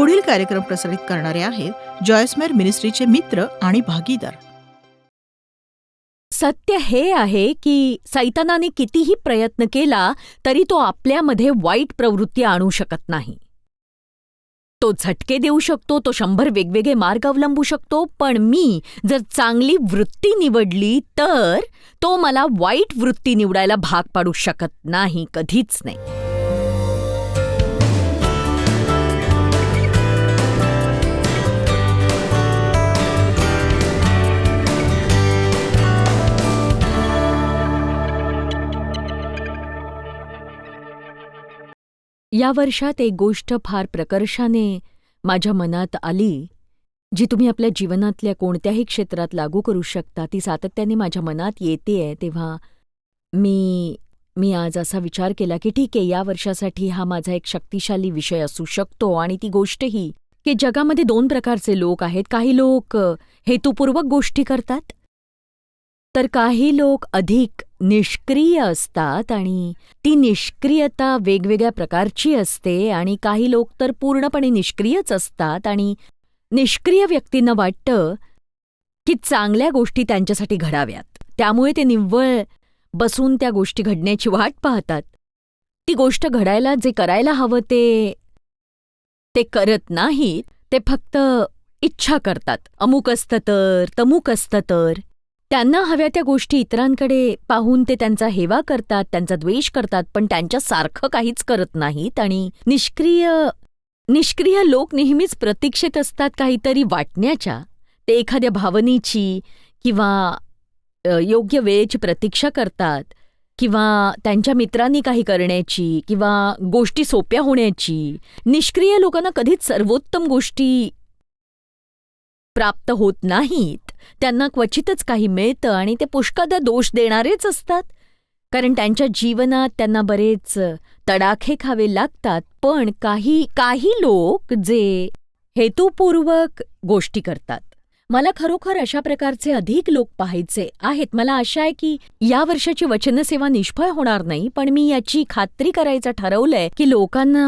पुढील कार्यक्रम प्रसारित करणारे आहेत जॉयस्मेर मिनिस्ट्रीचे मित्र आणि भागीदार. सत्य हे आहे की सैतानाने कितीही प्रयत्न केला तरी तो आपल्यामध्ये वाईट प्रवृत्ती आणू शकत नाही. तो झटके देऊ शकतो तो शंभर वेगवेगळे मार्ग अवलंबू शकतो पण मी जर चांगली वृत्ती निवडली तर तो मला वाईट वृत्ती निवडायला भाग पाडू शकत नाही कधीच नाही. या वर्षात एक गोष्ट फार प्रकर्षाने माझ्या मनात आली जी तुम्ही आपल्या जीवनातल्या कोणत्याही क्षेत्रात लागू करू शकता ती सातत्याने माझ्या मनात येतेय तेव्हा मी मी आज असा विचार केला की ठीक आहे या वर्षासाठी हा माझा एक शक्तिशाली विषय असू शकतो आणि ती गोष्टही की जगामध्ये दोन प्रकारचे लोक आहेत. काही लोक हेतुपूर्वक गोष्टी करतात तर काही लोक अधिक निष्क्रिय असतात आणि ती निष्क्रियता वेगवेगळ्या प्रकारची असते आणि काही लोक तर पूर्णपणे निष्क्रियच असतात. आणि निष्क्रिय व्यक्तींना वाटतं की चांगल्या गोष्टी त्यांच्यासाठी घडाव्यात. त्यामुळे ते निव्वळ बसून त्या गोष्टी घडण्याची वाट पाहतात. ती गोष्ट घडायला जे करायला हवं ते ते करत नाहीत. ते फक्त इच्छा करतात. अमुक असतं तर तमुक असतं तर. त्यांना हव्या त्या गोष्टी इतरांकडे पाहून ते त्यांचा हेवा करतात त्यांचा द्वेष करतात पण त्यांच्यासारखं काहीच करत नाहीत आणि निष्क्रिय निष्क्रिय लोक नेहमीच प्रतीक्षेत असतात काहीतरी वाटण्याच्या. ते एखाद्या भावनेची किंवा योग्य वेळेची प्रतीक्षा करतात किंवा त्यांच्या मित्रांनी काही करण्याची किंवा गोष्टी सोप्या होण्याची. निष्क्रिय लोकांना कधीच सर्वोत्तम गोष्टी प्राप्त होत नाहीत. त्यांना क्वचितच काही मिळतं आणि ते पुष्कळदा दोष देणारेच असतात. कारण त्यांच्या जीवनात त्यांना बरेच तडाखे खावे लागतात पण काही काही लोक जे हेतुपूर्वक गोष्टी करतात. मला खरोखर अशा प्रकारचे अधिक लोक पाहायचे आहेत. मला आशा आहे की या वर्षाची वचनसेवा निष्फळ होणार नाही पण मी याची खात्री करायचं ठरवलंय की लोकांना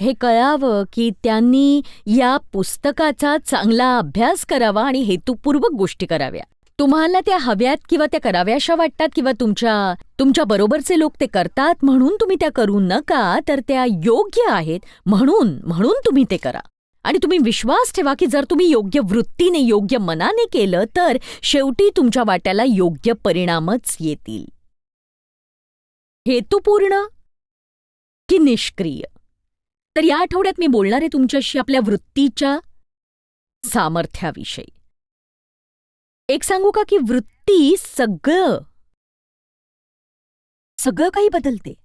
हे कळावं की त्यांनी या पुस्तकाचा चांगला अभ्यास करावा आणि हेतुपूर्वक गोष्टी कराव्या. तुम्हाला त्या हव्यात किंवा त्या कराव्याशा वाटतात किंवा तुमच्या तुमच्या बरोबरचे लोक ते करतात म्हणून तुम्ही त्या करू नका तर त्या योग्य आहेत म्हणून म्हणून तुम्ही ते करा. आणि तुम्ही विश्वास ठेवा की जर तुम्ही योग्य वृत्तीने योग्य मनाने केलं तर शेवटी तुमच्या वाट्याला योग्य परिणामच येतील. हेतुपूर्ण की निष्क्रिय? तर या आठवड्यात मी बोलणार आहे तुमच्याशी आपल्या वृत्तीच्या सामर्थ्याविषयी. एक सांगू का की वृत्ती सगळं सगळं काही बदलते.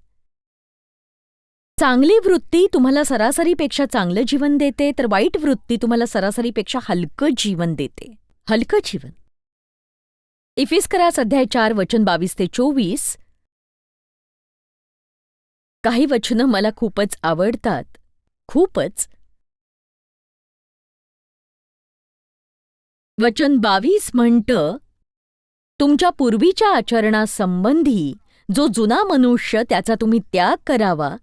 चांगली वृत्ती तुम्हाला सरासरीपेक्षा चांगलं जीवन देते तर वाईट वृत्ती तुम्हाला सरासरीपेक्षा हलकं जीवन देते. हलकं जीवन. इफिस करा अध्याय चार वचन बावीस ते चोवीस. काही वचनं मला खूपच आवडतात. खूपच. वचन बावीस म्हणतं तुमच्या पूर्वीच्या आचरणासंबंधी जो जुना मनुष्य त्याचा तुम्ही त्याग करावा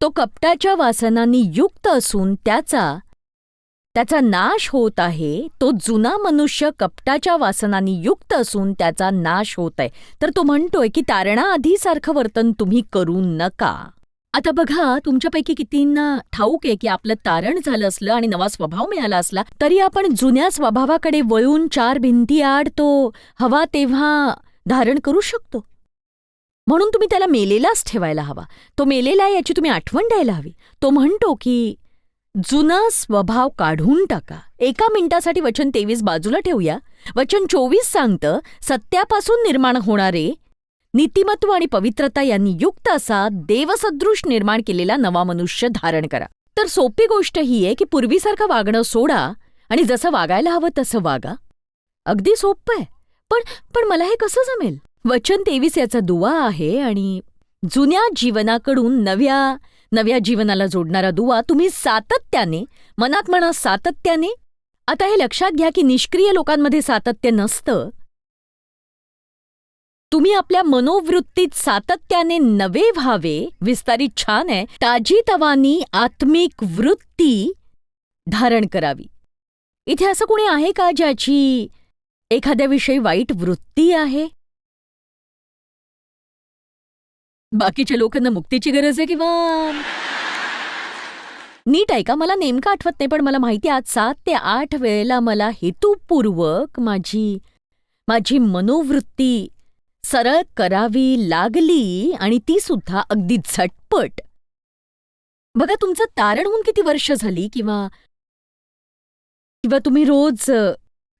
तो कपटाच्या वासनांनी युक्त असून त्याचा त्याचा नाश होत आहे. तो जुना मनुष्य कपटाच्या वासनांनी युक्त असून त्याचा नाश होत आहे. तर तो म्हणतोय की तारणाआधीसारखं वर्तन तुम्ही करू नका. आता बघा तुमच्यापैकी कितींना ठाऊक आहे की आपलं तारण झालं असलं आणि नवा स्वभाव मिळाला असला तरी आपण जुन्या स्वभावाकडे वळून चार भिंती आड तो हवा तेव्हा धारण करू शकतो. म्हणून तुम्ही त्याला मेलेलाच ठेवायला हवा. तो मेलेला आहे याची तुम्ही आठवण द्यायला हवी. तो म्हणतो की जुना स्वभाव काढून टाका. एका मिनिटासाठी वचन तेवीस बाजूला ठेवूया. वचन चोवीस सांगतं सत्यापासून निर्माण होणारे नीतिमत्व आणि पवित्रता यांनी युक्त असा देवसदृश निर्माण केलेला नवा मनुष्य धारण करा. तर सोपी गोष्ट ही आहे की पूर्वीसारखं वागणं सोडा आणि जसं वागायला हवं तसं वागा. अगदी सोपं आहे. पण पण मला हे कसं जमेल? वचन तेवीस याचा दुवा आहे आणि जुन्या जीवनाकडून नव्या नव्या जीवनाला जोडणारा दुवा तुम्ही सातत्याने मनात म्हणा सातत्याने आता हे लक्षात घ्या की निष्क्रिय लोकांमध्ये सातत्य नसतं. तुम्ही आपल्या मनोवृत्तीत सातत्याने नवे व्हावे विस्तारित छान आहे ताजी तवानी आत्मिक वृत्ती धारण करावी. इथे असं कोणी आहे का ज्याची एखाद्याविषयी वाईट वृत्ती आहे? बाकीच्या लोकांना मुक्तीची गरज आहे किंवा? नीट ऐका मला नेमकं आठवत नाही पण मला माहिती आज सात ते आठ वेळेला मला हेतुपूर्वक माझी माझी मनोवृत्ती सरळ करावी लागली आणि ती सुद्धा अगदी झटपट. बघा तुमचं तारण होऊन किती वर्ष झाली किंवा किंवा तुम्ही रोज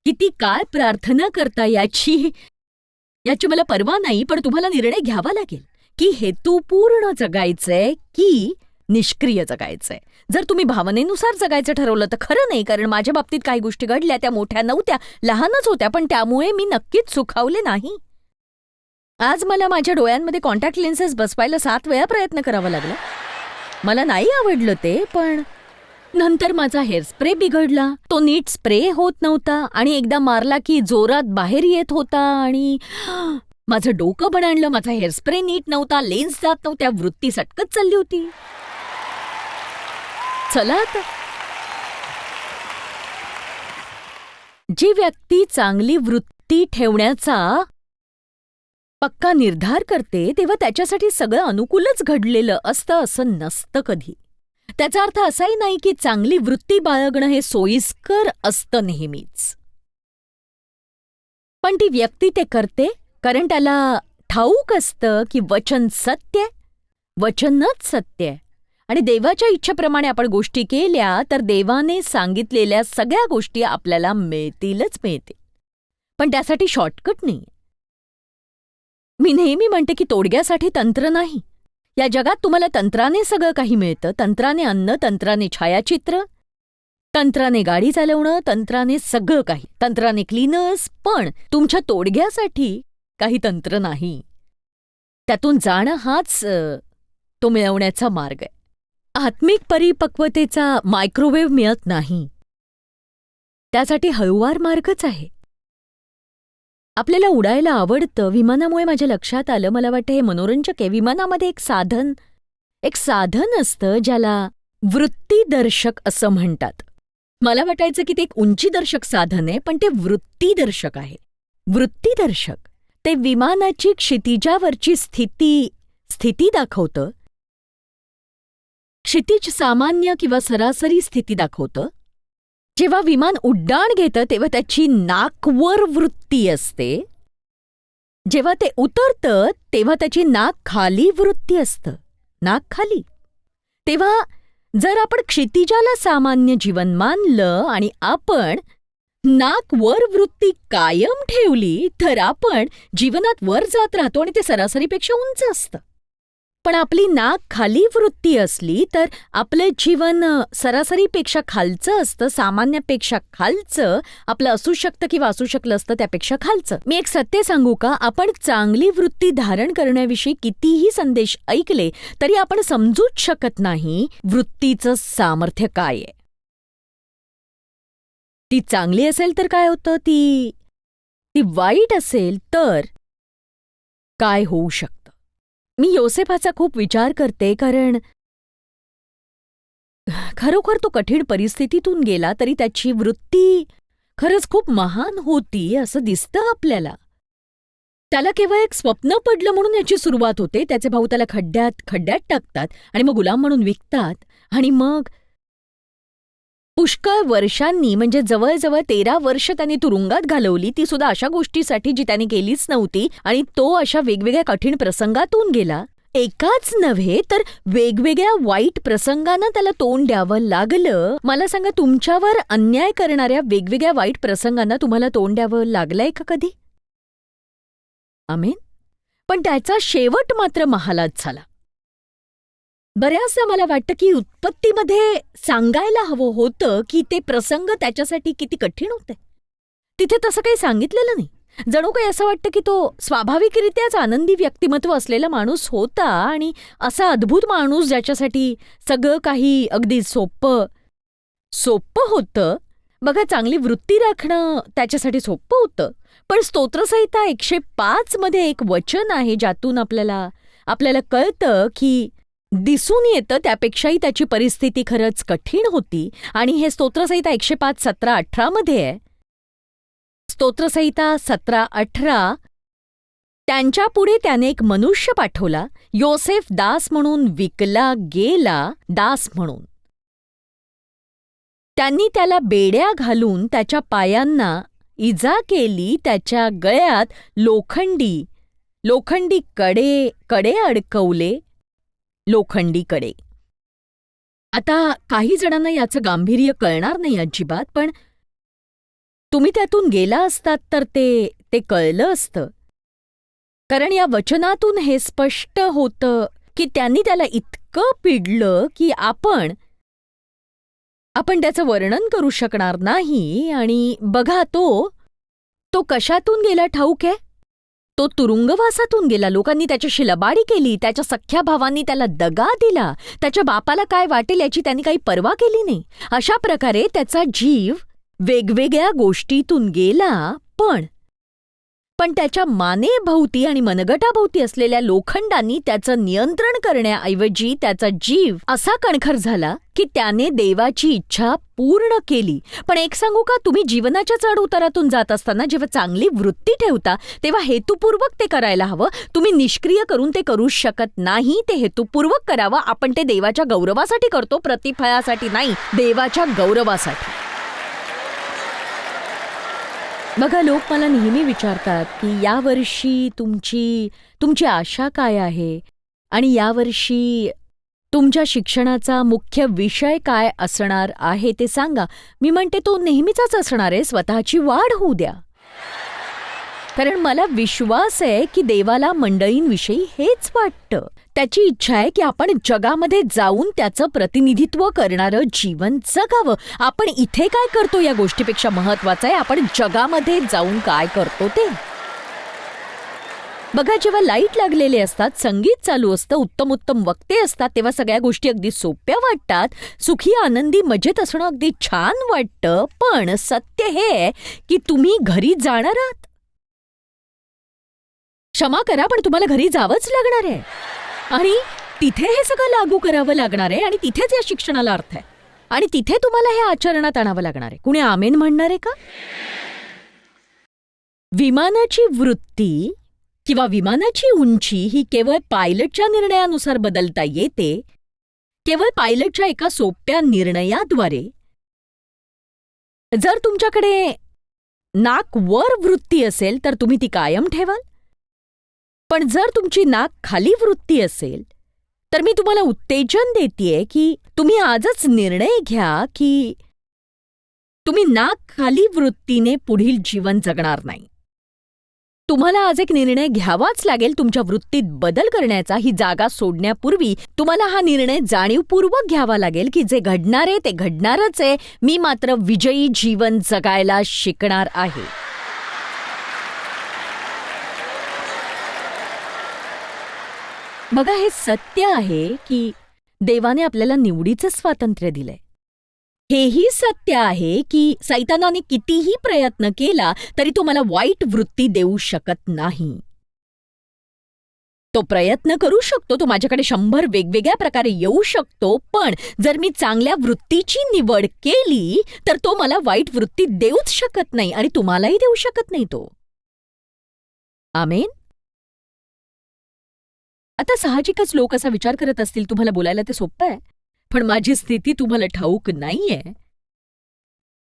किती काळ प्रार्थना करता याची याची मला पर्वा नाही पण तुम्हाला निर्णय घ्यावा लागेल. की हेतूपूर्ण जगायचंय की निष्क्रिय जगायचंय. जर तुम्ही भावनेनुसार जगायचं ठरवलं तर खरं नाही कारण माझ्या बाबतीत काही गोष्टी घडल्या त्या मोठ्या नव्हत्या लहानच होत्या पण त्यामुळे मी नक्कीच सुखावले नाही. आज मला माझ्या डोळ्यांमध्ये कॉन्टॅक्ट लेन्सेस बसवायला सात वेळा प्रयत्न करावा लागला. मला नाही आवडलं ते पण नंतर माझा हेअर स्प्रे बिघडला. तो नीट स्प्रे होत नव्हता आणि एकदा मारला की जोरात बाहेर येत होता आणि माझं डोकं बनाणलं माझा हेअर स्प्रे नीट नव्हता लेन्स जात नव्हत्या वृत्ती सटकत चालली होती. चला आता. जी व्यक्ती चांगली वृत्ती ठेवण्याचा पक्का निर्धार करते तेव्हा त्याच्यासाठी सगळं अनुकूलच घडलेलं असतं असं नसतं कधी. त्याचा अर्थ असाही नाही की चांगली वृत्ती बाळगणं हे सोयीस्कर असतं नेहमीच. पण ती व्यक्ती ते करते कारण त्याला ठाऊक असतं की वचन सत्य वचनच सत्य आहे. आणि देवाच्या इच्छेप्रमाणे आपण गोष्टी केल्या तर देवाने सांगितलेल्या सगळ्या गोष्टी आपल्याला मिळतीलच मिळतील. पण त्यासाठी शॉर्टकट नाही मी नेहमी म्हणते की तोडग्यासाठी तंत्र नाही. या जगात तुम्हाला तंत्राने सगळं काही मिळतं. तंत्राने अन्न तंत्राने छायाचित्र तंत्राने गाडी चालवणं तंत्राने सगळं काही. तंत्राने क्लीनर्स पण तुमच्या तोडग्यासाठी काही तंत्र नाही. त्यातून जाणं हाच तो मिळवण्याचा मार्ग आहे. आत्मिक परिपक्वतेचा मायक्रोवेव्ह मिळत नाही. त्यासाठी हळुवार मार्गच आहे. आपल्याला उडायला आवडतं. विमानामुळे माझ्या लक्षात आलं. मला वाटतं हे मनोरंजक आहे. विमानामध्ये एक साधन एक साधन असतं ज्याला वृत्तीदर्शक असं म्हणतात. मला वाटायचं की ते एक उंचीदर्शक साधन आहे पण ते वृत्तीदर्शक आहे. वृत्तीदर्शक. ते विमानाची क्षितिजावरची स्थिती स्थिती दाखवतं. क्षितिज सामान्य किंवा सरासरी स्थिती दाखवतं. जेव्हा विमान उड्डाण घेतं तेव्हा त्याची नाकवर वृत्ती असते. जेव्हा ते उतरतं तेव्हा त्याची नाक खाली वृत्ती असतं. नाक खाली. तेव्हा जर आपण क्षितिजाला सामान्य जीवन मानलं आणि आपण नाक वर वृत्ती कायम ठेवली तर आपण जीवनात वर जात राहतो आणि ते सरासरीपेक्षा उंच असतं. पण आपली नाक खाली वृत्ती असली तर आपलं जीवन सरासरीपेक्षा खालचं असतं सामान्यापेक्षा खालचं आपलं असू शकतं किंवा असू शकलं असतं त्यापेक्षा खालचं. मी एक सत्य सांगू का? आपण चांगली वृत्ती धारण करण्याविषयी कितीही संदेश ऐकले तरी आपण समजूच शकत नाही वृत्तीचं सामर्थ्य काय आहे. ती चांगली असेल तर काय होतं? ती ती वाईट असेल तर काय होऊ शकतं? मी योसेफाचा खूप विचार करते कारण खरोखर तो कठीण परिस्थितीतून गेला तरी त्याची वृत्ती खरंच खूप महान होती असं दिसतं आपल्याला. त्याला केवळ एक स्वप्न पडलं म्हणून याची सुरुवात होते त्याचे भाऊ त्याला खड्ड्यात खड्ड्यात टाकतात आणि मग गुलाम म्हणून विकतात आणि मग पुष्कळ वर्षांनी म्हणजे जवळजवळ तेरा वर्ष त्यांनी तुरुंगात घालवली ती सुद्धा अशा गोष्टीसाठी जी त्यांनी केलीच नव्हती आणि तो अशा वेगवेगळ्या कठीण प्रसंगातून गेला. एकाच नव्हे तर वेगवेगळ्या वाईट प्रसंगांना त्याला तोंड द्यावं लागलं. मला सांगा तुमच्यावर अन्याय करणाऱ्या वेगवेगळ्या वाईट प्रसंगांना तुम्हाला तोंड द्यावं लागलंय का कधी? आमेन. पण त्याचा शेवट मात्र महालात झाला. बऱ्याचदा मला वाटतं की उत्पत्तीमध्ये सांगायला हवं होतं की ते प्रसंग त्याच्यासाठी किती कठीण होते. तिथे तसं काही सांगितलेलं नाही. जणू काही असं वाटतं की तो स्वाभाविकरित्याच आनंदी व्यक्तिमत्व असलेला माणूस होता आणि असा अद्भुत माणूस ज्याच्यासाठी सगळं काही अगदी सोपं सोपं होतं. बघा चांगली वृत्ती राखणं त्याच्यासाठी सोपं होतं. पण स्तोत्रसंहिता एकशे पाच मध्ये एक वचन आहे ज्यातून आपल्याला आपल्याला कळतं की दिसून येतं त्यापेक्षाही त्याची परिस्थिती खरंच कठीण होती आणि हे स्तोत्रसंहिता एकशे पाच सतरा अठरामध्ये आहे. स्तोत्रसंहिता सतरा अठरा त्यांच्यापुढे त्याने एक मनुष्य पाठवला योसेफ दास म्हणून विकला गेला दास म्हणून. त्यांनी त्याला बेड्या घालून त्याच्या पायांना इजा केली त्याच्या गळ्यात लोखंडी लोखंडी कडे कडे अडकवले लोखंडीकडे. आता काही जणांना याचं गांभीर्य कळणार नाही अजिबात पण तुम्ही त्यातून गेला असतात तर ते ते कळलं असतं. कारण या वचनातून हे स्पष्ट होतं की त्यांनी त्याला इतकं पिडलं की आपण आपण त्याचं वर्णन करू शकणार नाही आणि बघा तो तो कशातून गेला ठाऊक आहे? तो तुरुंगवासातून गेला. लोकांनी त्याच्याशी लबाडी केली. त्याच्या सख्ख्या भावांनी त्याला दगा दिला. त्याच्या बापाला काय वाटेल याची त्यांनी काही पर्वा केली नाही. अशा प्रकारे त्याचा जीव वेगवेगळ्या गोष्टीतून गेला. पण पण त्याच्या मानेभोवती आणि मनगटाभोवती असलेल्या लोखंडांनी त्याचं नियंत्रण करण्याऐवजी त्याचा जीव असा कणखर झाला की त्याने देवाची इच्छा पूर्ण केली. पण एक सांगू का? तुम्ही जीवनाच्या चढ उतारातून जात असताना जेव्हा चांगली वृत्ती ठेवता तेव्हा हेतुपूर्वक ते करायला हवं. तुम्ही निष्क्रिय करून ते करू शकत नाही. ते हेतुपूर्वक करावं. आपण ते देवाच्या गौरवासाठी करतो प्रतिफळासाठी नाही देवाच्या गौरवासाठी. बघा लोक मला नेहमी विचारतात की यावर्षी तुमची तुमची आशा काय आहे? आणि यावर्षी तुमच्या शिक्षणाचा मुख्य विषय काय असणार आहे ते सांगा. मी म्हणते तो नेहमीचाच असणार आहे स्वतःची वाढ होऊ द्या. कारण मला विश्वास आहे की देवाला मंडळींविषयी हेच वाटतं. त्याची इच्छा आहे की आपण जगामध्ये जाऊन त्याचं प्रतिनिधित्व करणारं जीवन जगावं. आपण इथे काय करतो या गोष्टीपेक्षा महत्वाचं आहे आपण जगामध्ये जाऊन काय करतो ते. बघा जेव्हा लाइट लागलेले असतात संगीत चालू असतं उत्तम उत्तम वक्ते असतात तेव्हा सगळ्या गोष्टी अगदी सोप्या वाटतात. सुखी आनंदी मजेत असणं अगदी छान वाटतं. पण सत्य हे की तुम्ही घरी जाणार आहात. क्षमा करा पण तुम्हाला घरी जावंच लागणार आहे. आणि तिथे हे सगळं लागू करावं लागणार आहे आणि तिथेच या शिक्षणाला अर्थ आहे. आणि तिथे तुम्हाला हे आचरणात आणावं लागणार आहे. कुणी आमेन म्हणणार आहे का? विमानाची वृत्ती किंवा विमानाची उंची ही केवळ पायलटच्या निर्णयानुसार बदलता येते. केवळ पायलटच्या एका सोप्या निर्णयाद्वारे. जर तुमच्याकडे नाक वर वृत्ती असेल तर तुम्ही ती कायम ठेवाल. पण जर तुमची नाक खाली वृत्ती असेल तर मी तुम्हाला उत्तेजन देतेय की तुम्ही आजच निर्णय घ्या की तुम्ही नाक खाली वृत्तीने पुढील जीवन जगणार नाही. तुम्हाला आज एक निर्णय घ्यावाच लागेल तुमच्या वृत्तीत बदल करण्याचा. ही जागा सोडण्यापूर्वी तुम्हाला हा निर्णय जाणीवपूर्वक घ्यावा लागेल की जे घडणार आहे ते घडणारच आहे. मी मात्र विजयी जीवन जगायला शिकणार आहे. बघा हे सत्य आहे की देवाने आपल्याला निवडीचं स्वातंत्र्य दिलंय. हेही सत्य आहे की सैतानाने कितीही प्रयत्न केला तरी तो मला वाईट वृत्ती देऊ शकत नाही. तो प्रयत्न करू शकतो तो माझ्याकडे शंभर वेगवेगळ्या प्रकारे येऊ शकतो पण जर मी चांगल्या वृत्तीची निवड केली तर तो मला वाईट वृत्ती देऊच शकत नाही आणि तुम्हालाही देऊ शकत नाही तो. आमेन? आता साहजिकच लोक असा विचार करत असतील तुम्हाला बोलायला ते सोपं आहे. पण माझी स्थिती तुम्हाला ठाऊक नाहीये.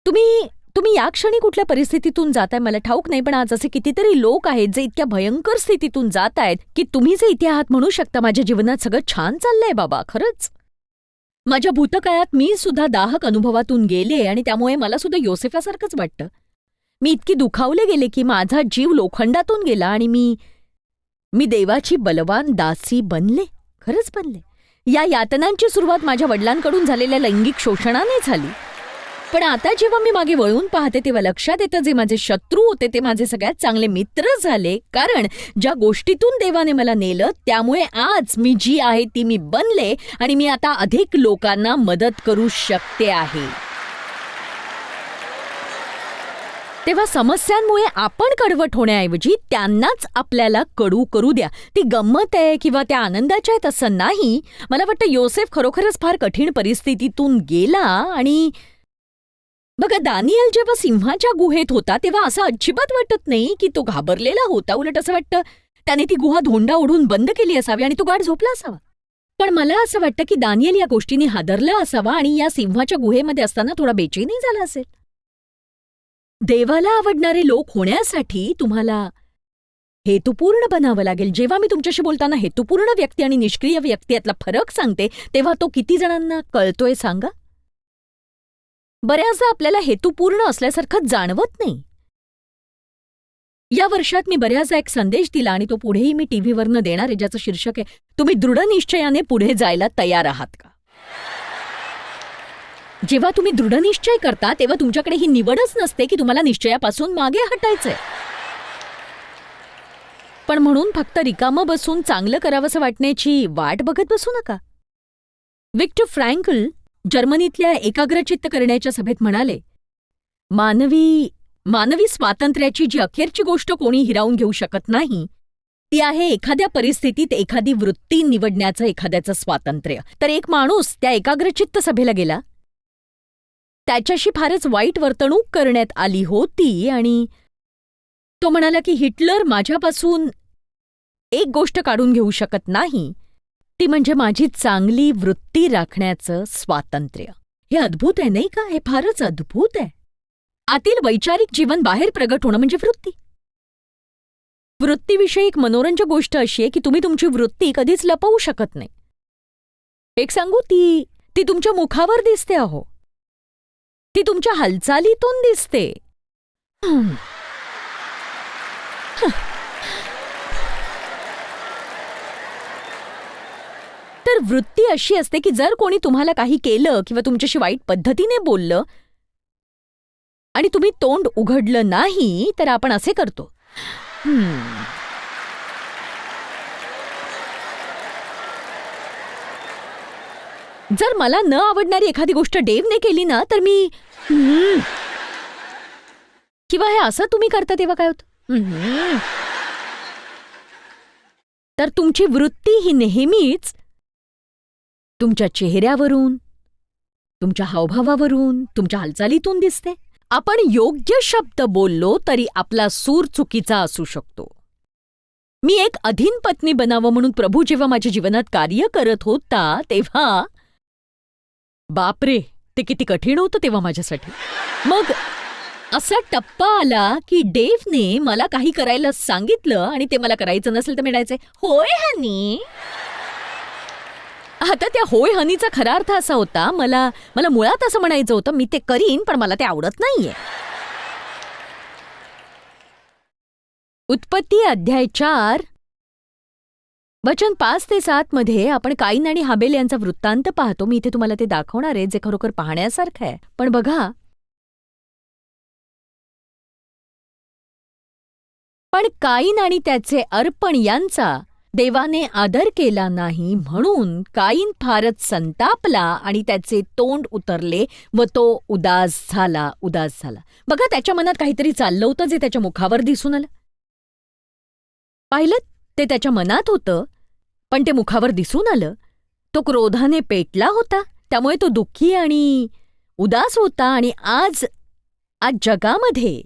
तुम्ही तुम्ही या क्षणी कुठल्या परिस्थितीतून जाताय मला ठाऊक नाही पण आज असे कितीतरी लोक आहेत जे इतक्या भयंकर स्थितीतून जात आहेत की तुम्ही जे इथे आहात म्हणू शकता माझ्या जीवनात सगळं छान चाललंय बाबा खरंच. माझ्या भूतकाळात मी सुद्धा दाहक अनुभवातून गेले आणि त्यामुळे मला सुद्धा योसेफासारखंच वाटतं. मी इतकी दुखावले गेले की माझा जीव लोखंडातून गेला आणि मी मी देवाची बलवान दासी बनले खरंच बनले. या यातनांची सुरुवात माझ्या वडिलांकडून झालेल्या लैंगिक शोषणाने झाली. पण आता जेव्हा मी मागे वळून पाहते तेव्हा लक्षात येतं जे माझे शत्रू होते ते माझे सगळ्यात चांगले मित्र झाले. कारण ज्या गोष्टीतून देवाने मला नेलं त्यामुळे आज मी जी आहे ती मी बनले आणि मी आता अधिक लोकांना मदत करू शकते आहे. तेव्हा समस्यांमुळे आपण कडवट होण्याऐवजी त्यांनाच आपल्याला कडू करू द्या. ती गंमत आहे किंवा त्या आनंदाच्या आहेत असं नाही. मला वाटतं योसेफ खरोखरच फार कठीण परिस्थितीतून गेला आणि बघा दानियल जेव्हा सिंहाच्या गुहेत होता तेव्हा असं अजिबात वाटत नाही की तो घाबरलेला होता. उलट असं वाटतं त्याने ती गुहा धोंडा ओढून बंद केली असावी आणि तो गाठ झोपला असावा. पण मला असं वाटतं की दानियल या गोष्टीने हादरला असावा आणि या सिंहाच्या गुहेमध्ये असताना थोडा बेचैनी झाला असेल. देवाला आवडणारे लोक होण्यासाठी तुम्हाला हेतुपूर्ण बनावं लागेल. जेव्हा मी तुमच्याशी बोलताना हेतुपूर्ण व्यक्ती आणि निष्क्रिय व्यक्ती यातला फरक सांगते तेव्हा तो किती जणांना कळतोय सांगा? बऱ्याचदा आपल्याला हेतुपूर्ण असल्यासारखं जाणवत नाही. या वर्षात मी बऱ्याचदा एक संदेश दिला आणि तो पुढेही मी टीव्हीवरनं देणार आहे ज्याचं शीर्षक आहे तुम्ही दृढ निश्चयाने पुढे जायला तयार आहात का? जेव्हा तुम्ही दृढनिश्चय करता तेव्हा तुमच्याकडे ही निवडच नसते की तुम्हाला निश्चयापासून मागे हटायचंय. पण म्हणून फक्त रिकामं बसून चांगलं करावंसं वाटण्याची वाट बघत बसू नका. विक्टर फ्रँकल जर्मनीतल्या एकाग्रचित्त करण्याच्या सभेत म्हणाले मानवी मानवी स्वातंत्र्याची जी अखेरची गोष्ट कोणी हिरावून घेऊ शकत नाही ती आहे एखाद्या परिस्थितीत एखादी वृत्ती निवडण्याचं एखाद्याचं स्वातंत्र्य. तर एक माणूस त्या एकाग्रचित्त सभेला गेला त्याच्याशी फारच वाईट वर्तणूक करण्यात आली होती आणि तो म्हणाला की हिटलर माझ्यापासून एक गोष्ट काढून घेऊ शकत नाही. ती म्हणजे माझी चांगली वृत्ती राखण्याचं स्वातंत्र्य. हे अद्भुत आहे नाही का? हे फारच अद्भुत आहे. आतील वैचारिक जीवन बाहेर प्रगट होणं म्हणजे वृत्ती. वृत्तीविषयी एक मनोरंजक गोष्ट अशी आहे की तुम्ही तुमची वृत्ती कधीच लपवू शकत नाही. एक सांगू ती ती तुमच्या मुखावर दिसते अहो. ती तुमच्या हालचालीतून दिसते. तर वृत्ती अशी असते की जर कोणी तुम्हाला काही केलं किंवा तुमच्याशी वाईट पद्धतीने बोललं आणि तुम्ही तोंड उघडलं नाही तर आपण असे करतो. जर मला न आवडणारी एखादी गोष्ट डेवने केली ना तर मी किंवा हे असं तुम्ही करता तेव्हा काय होतं? तर तुमची वृत्ती ही नेहमीच तुमच्या चेहऱ्यावरून तुमच्या हावभावावरून तुमच्या हालचालीतून दिसते. आपण योग्य शब्द बोललो तरी आपला सूर चुकीचा असू शकतो. मी एक अधीन पत्नी बनावं म्हणून प्रभू जेव्हा माझ्या जीवनात कार्य करत होता तेव्हा बापरे ते किती कठीण होतं तेव्हा माझ्यासाठी. मग असा टप्पा आला की डेव्हने मला काही करायला सांगितलं आणि ते मला करायचं नसेल तर म्हणायचे होय हनी. आता त्या होय हनीचा खरा अर्थ असा होता मला मला मुळात असं म्हणायचं होतं मी ते करीन पण मला ते आवडत नाहीये. उत्पत्ती अध्याय चार वचन पाच ते सात मध्ये आपण काईन आणि हाबेल यांचा वृत्तांत पाहतो. मी इथे तुम्हाला ते दाखवणार आहे जे खरोखर पाहण्यासारखं आहे. पण बघा. पण काईन आणि त्याचे अर्पण यांचा देवाने आदर केला नाही म्हणून काईन फारच संतापला आणि त्याचे तोंड उतरले व तो उदास झाला उदास झाला. बघा त्याच्या मनात काहीतरी चाललं होतं जे त्याच्या मुखावर दिसून आलं. पाहिलं? ते त्याच्या मनात होतं पण ते मुखावर दिसून आलं. तो क्रोधाने पेटला होता त्यामुळे तो दुःखी आणि उदास होता आणि आज आज जगामध्ये.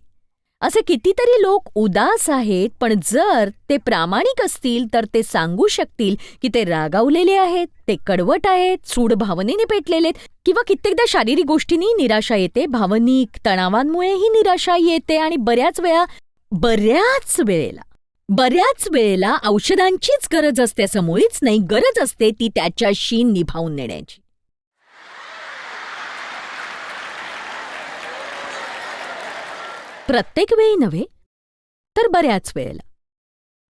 असे कितीतरी लोक उदास आहेत पण जर ते प्रामाणिक असतील तर ते सांगू शकतील की ते रागावलेले आहेत ते कडवट आहेत सूड भावनेने पेटलेले आहेत किंवा कित्येकदा शारीरिक गोष्टींनी निराशा येते भावनिक तणावांमुळेही निराशा येते आणि बऱ्याच वेळा बऱ्याच वेळेला बऱ्याच वेळेला औषधांचीच गरज असते असं मुळीच नाही. गरज असते ती त्याच्याशी निभावून नेण्याची. प्रत्येक वेळी नव्हे तर बऱ्याच वेळेला.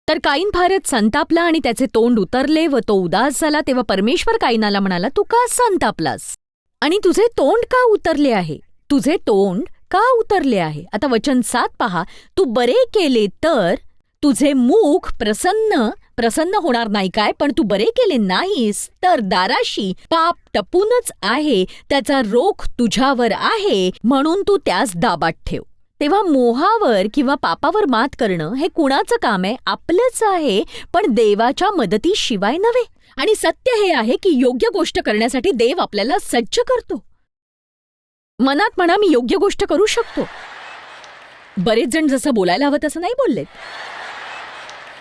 तर काईन फारच संतापला आणि त्याचे तोंड उतरले व तो उदास झाला तेव्हा परमेश्वर काईनाला म्हणाला तू का संतापलास? आणि तुझे तोंड का उतरले आहे? तुझे तोंड का उतरले आहे? आता वचन सात पहा. तू बरे केले तर तुझे मुख प्रसन्न प्रसन्न होणार नाही काय? पण तू बरे केले नाहीस तर दाराशी पाप टपूनच आहे त्याचा रोख तुझ्यावर आहे म्हणून तू त्यास दाबात ठेव. तेव्हा मोहावर किंवा पापावर मात करणं हे कुणाचं काम आहे? आपलंच आहे पण देवाच्या मदतीशिवाय नव्हे. आणि सत्य हे आहे की योग्य गोष्ट करण्यासाठी देव आपल्याला सज्ज करतो. मनात म्हणा मी योग्य गोष्ट करू शकतो. बरेच जण जसं बोलायला हवं तसं नाही बोललेत.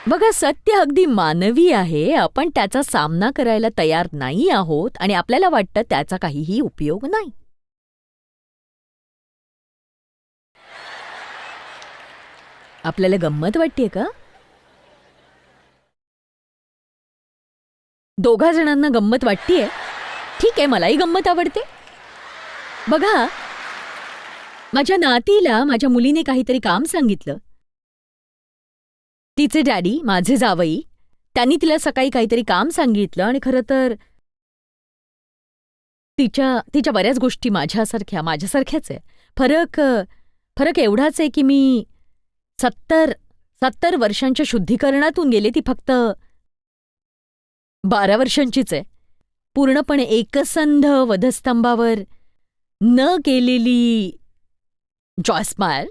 बघा सत्य अगदी मानवी आहे. आपण त्याचा सामना करायला तयार नाही आहोत आणि आपल्याला वाटतं त्याचा काहीही उपयोग नाही. आपल्याला गंमत वाटतेय का? दोघा जणांना गंमत वाटतेय? ठीक आहे मलाही गंमत आवडते. बघा माझ्या नातीला माझ्या मुलीने काहीतरी काम सांगितलं. तिचे डॅडी माझे जावई त्यांनी तिला सकाळी काहीतरी काम सांगितलं आणि खरं तर तिच्या तिच्या बऱ्याच गोष्टी माझ्यासारख्या माझ्यासारख्याच आहे. फरक फरक एवढाच आहे की मी सत्तर सत्तर वर्षांच्या शुद्धीकरणातून गेले ती फक्त बारा वर्षांचीच आहे. पूर्णपणे एकसंध वधस्तंभावर न केलेली जॉस्मायर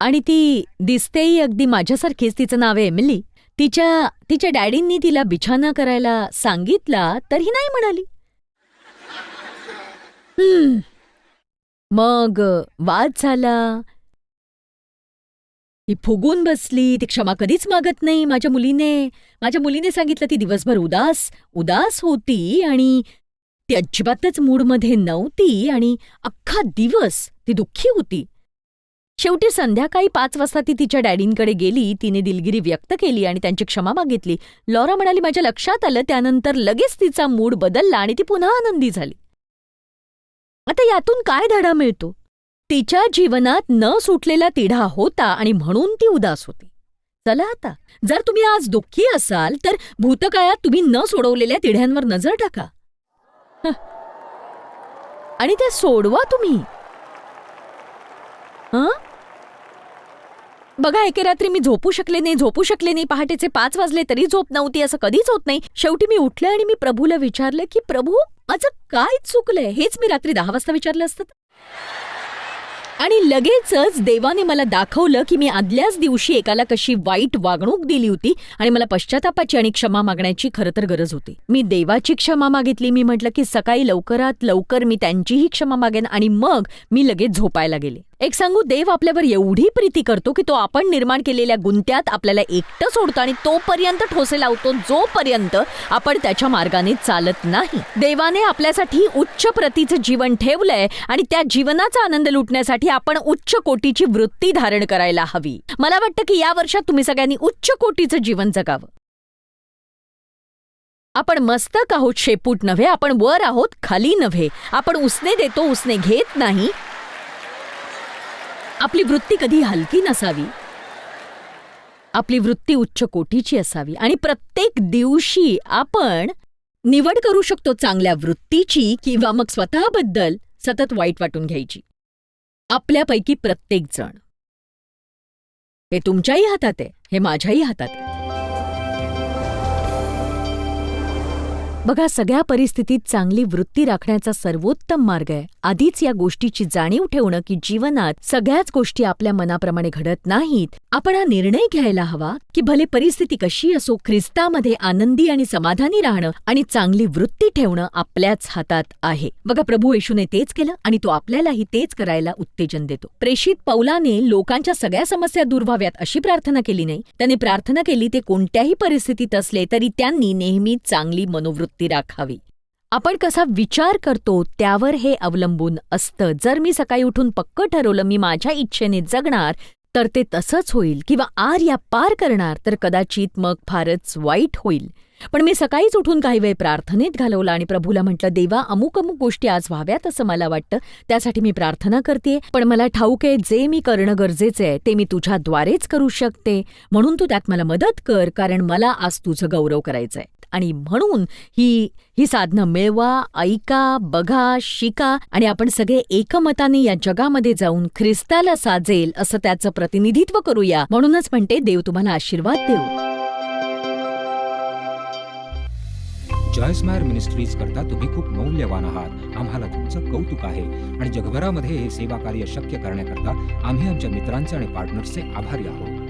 आणि ती दिसतेही अगदी माझ्यासारखीच तिचं नाव आहे एमिली. तिच्या तिच्या डॅडींनी तिला बिछाना करायला सांगितला तरी नाही म्हणाली. मग वाद झाला. ती फुगून बसली ती क्षमा कधीच मागत नाही माझ्या मुलीने. माझ्या मुलीने सांगितलं ती दिवसभर उदास उदास होती आणि ती अजिबातच मूडमध्ये नव्हती आणि अख्खा दिवस ती दुःखी होती. शेवटी संध्याकाळी पाच वाजता ती तिच्या डॅडींकडे गेली तिने दिलगिरी व्यक्त केली आणि त्यांची क्षमा मागितली. लॉरा म्हणाली माझ्या लक्षात आलं त्यानंतर लगेच तिचा मूड बदलला आणि ती पुन्हा आनंदी झाली. आता यातून काय धडा मिळतो? तिच्या जीवनात न सुटलेला तिढा होता आणि म्हणून ती उदास होती. चला आता जर तुम्ही आज दुःखी असाल तर भूतकाळात तुम्ही न सोडवलेल्या तिढ्यांवर नजर टाका. आणि ते सोडवा तुम्ही. हं? बघा एके रात्री मी झोपू शकले नाही झोपू शकले नाही पहाटेचे पाच वाजले तरी झोप नव्हती असं कधीच होत नाही. शेवटी मी उठले आणि मी प्रभूला विचारलं की प्रभू माझं काय चुकलंय? हेच मी रात्री दहा वाजता विचारलं असतं. आणि लगेचच देवाने मला दाखवलं की मी आदल्याच दिवशी एकाला कशी वाईट वागणूक दिली होती आणि मला पश्चातापाची आणि क्षमा मागण्याची खरं तर गरज होती. मी देवाची क्षमा मागितली. मी म्हटलं की सकाळी लवकरात लवकर मी त्यांचीही क्षमा मागेन आणि मग मी लगेच झोपायला गेले. एक सांगू देव आपल्यावर एवढी प्रीती करतो की तो आपण निर्माण केलेल्या गुंत्यात आपल्याला एकटं सोडतो आणि तोपर्यंत ठोसे लावतो जोपर्यंत आपण त्याच्या मार्गाने चालत नाही. देवाने आपल्यासाठी उच्च प्रतीचं जीवन ठेवलंय आणि त्या जीवनाचा आनंद लुटण्यासाठी आपण उच्च कोटीची वृत्ती धारण करायला हवी. मला वाटतं की या वर्षात तुम्ही सगळ्यांनी उच्च कोटीचं जीवन जगावं. आपण मस्तक आहोत शेपूट नव्हे आपण वर आहोत खाली नव्हे. आपण उसने देतो उसने घेत नाही. आपली वृत्ती कधी हलकी नसावी? आपली वृत्ती उच्च कोटीची असावी? आणि प्रत्येक दिवशी आपण निवड करू शकतो चांगल्या वृत्तीची किंवा मग स्वतःबद्दल सतत वाईट वाटून घ्यायची. आपल्यापैकी प्रत्येक जण. हे तुमच्याही हातात आहे हे माझ्याही हातात आहे. बघा सगळ्या परिस्थितीत चांगली वृत्ती राखण्याचा सर्वोत्तम मार्ग आहे. आधीच या गोष्टीची जाणीव ठेवणं की जीवनात सगळ्याच गोष्टी आपल्या मनाप्रमाणे घडत नाहीत. आपण हा निर्णय घ्यायला हवा की भले परिस्थिती कशी असो ख्रिस्तामध्ये आनंदी आणि समाधानी राहणं आणि चांगली वृत्ती ठेवणं आपल्याच हातात आहे. बघा प्रभू येशूने तेच केलं आणि तो आपल्यालाही तेच करायला उत्तेजन देतो. प्रेषित पौलाने लोकांच्या सगळ्या समस्या दूर व्हाव्यात अशी प्रार्थना केली नाही. त्याने प्रार्थना केली ते कोणत्याही परिस्थितीत असले तरी त्यांनी नेहमी चांगली मनोवृत्ती राखावी. आपण कसा विचार करतो त्यावर हे अवलंबून असतं. जर मी सकाळी उठून पक्क ठरवलं मी माझ्या इच्छेने जगणार तर ते तसंच होईल किंवा आर या पार करणार तर कदाचित मग फारच वाईट होईल. पण मी सकाळीच उठून काही वेळ प्रार्थनेत घालवला आणि प्रभूला म्हटलं देवा अमुक अमुक गोष्टी आज व्हाव्यात असं मला वाटतं. त्यासाठी मी प्रार्थना करते पण मला ठाऊक आहे जे मी करणं गरजेचं आहे ते मी तुझ्याद्वारेच करू शकते. म्हणून तू त्यात मला मदत कर कारण मला आज तुझं गौरव करायचंय. आणि म्हणून ही ही साधनं मिळवा ऐका बघा शिका आणि आपण सगळे एकमताने या जगामध्ये जाऊन ख्रिस्ताला साजेल असं त्याचं प्रतिनिधित्व करूया. म्हणूनच म्हणते देव तुम्हाला आशीर्वाद देऊ. जॉयस्मायर मिनिस्ट्रीज करता तुम्ही खूप मौल्यवान आहात. आम्हाला तुमचं कौतुक आहे आणि जगभरामध्ये हे सेवा कार्य शक्य करण्याकरता आम्ही आमच्या मित्रांचे आणि पार्टनर्सचे आभारी आहोत.